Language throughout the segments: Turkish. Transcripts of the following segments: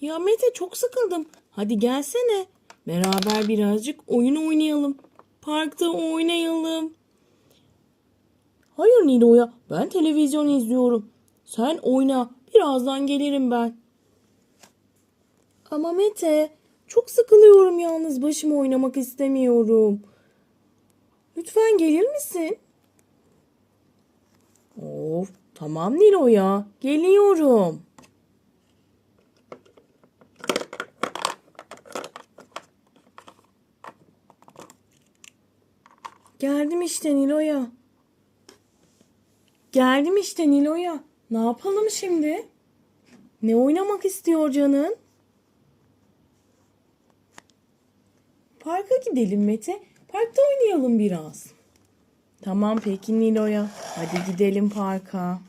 Ya Mete çok sıkıldım. Hadi gelsene. Beraber birazcık oyun oynayalım. Parkta oynayalım. Hayır Nilo'ya ben televizyon izliyorum. Sen oyna. Birazdan gelirim ben. Ama Mete çok sıkılıyorum yalnız başıma oynamak istemiyorum. Lütfen gelir misin? Of tamam Nilo'ya geliyorum. Geldim işte Nilo'ya. Geldim işte Nilo'ya. Ne yapalım şimdi? Ne oynamak istiyor canın? Parka gidelim Mete. Parkta oynayalım biraz. Tamam peki Nilo'ya. Hadi gidelim parka.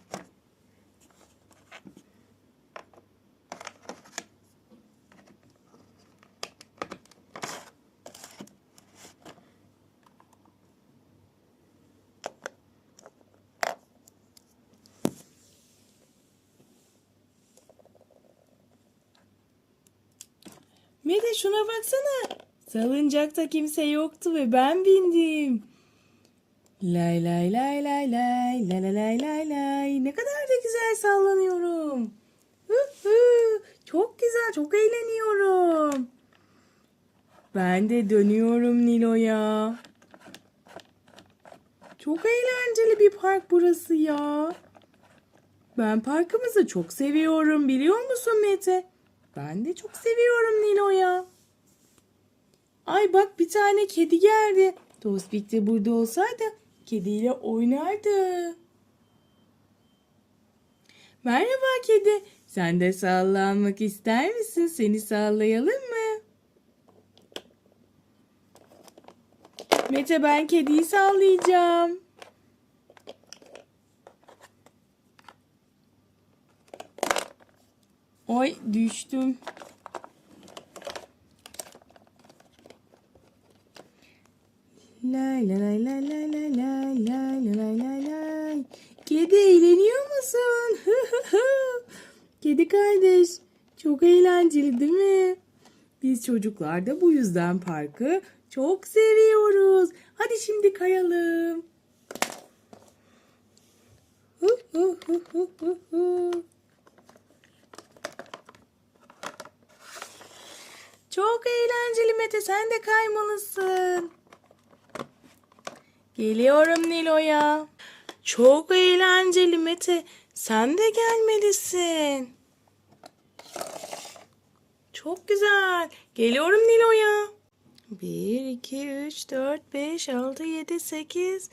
Mete şuna baksana. Salıncakta kimse yoktu ve ben bindim. Lay lay lay lay lay lay lay lay lay lay. Ne kadar da güzel sallanıyorum. Çok güzel, çok eğleniyorum. Ben de dönüyorum Nilo'ya. Çok eğlenceli bir park burası ya. Ben parkımızı çok seviyorum biliyor musun Mete? Ben de çok seviyorum Nilo'ya. Ay bak bir tane kedi geldi. Tospik de burada olsaydı kediyle oynardı. Merhaba kedi. Sen de sallanmak ister misin? Seni sallayalım mı? Mete ben kediyi sallayacağım. Oy düştüm. Lay lay lay lay lay lay lay lay lay lay lay. Kedi eğleniyor musun? Kedi kardeş çok eğlenceli değil mi? Biz çocuklar da bu yüzden parkı çok seviyoruz. Hadi şimdi kayalım. Hu hu hu hu hu hu. Çok eğlenceli Mete sen de kaymalısın. Geliyorum Nilo'ya. Çok eğlenceli Mete. Sen de gelmelisin. Çok güzel. Geliyorum Nilo'ya. 1, 2, 3, 4, 5, 6, 7, 8.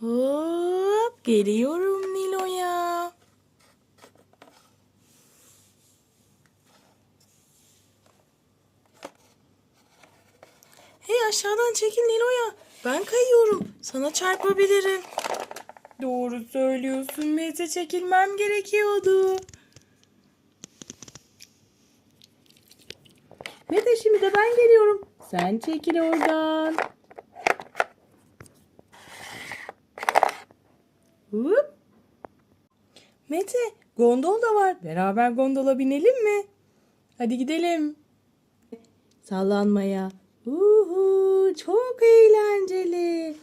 Hop. Geliyorum Nilo'ya. Aşağıdan çekil Nilo'ya. Ben kayıyorum. Sana çarpabilirim. Doğru söylüyorsun Mete çekilmem gerekiyordu. Mete şimdi de ben geliyorum. Sen çekil oradan. Hop. Mete gondol da var. Beraber gondola binelim mi? Hadi gidelim. Sallanmaya. Çok eğlenceli.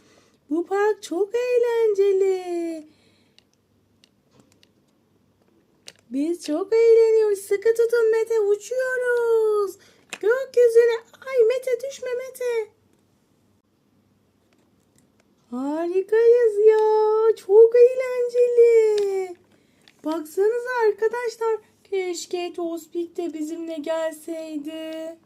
Bu park çok eğlenceli. Biz çok eğleniyoruz. Sıkı tutun Mete uçuyoruz. Gökyüzüne. Ay Mete düşme Mete. Harikayız ya. Çok eğlenceli. Baksanıza arkadaşlar. Keşke Tospik de bizimle gelseydi.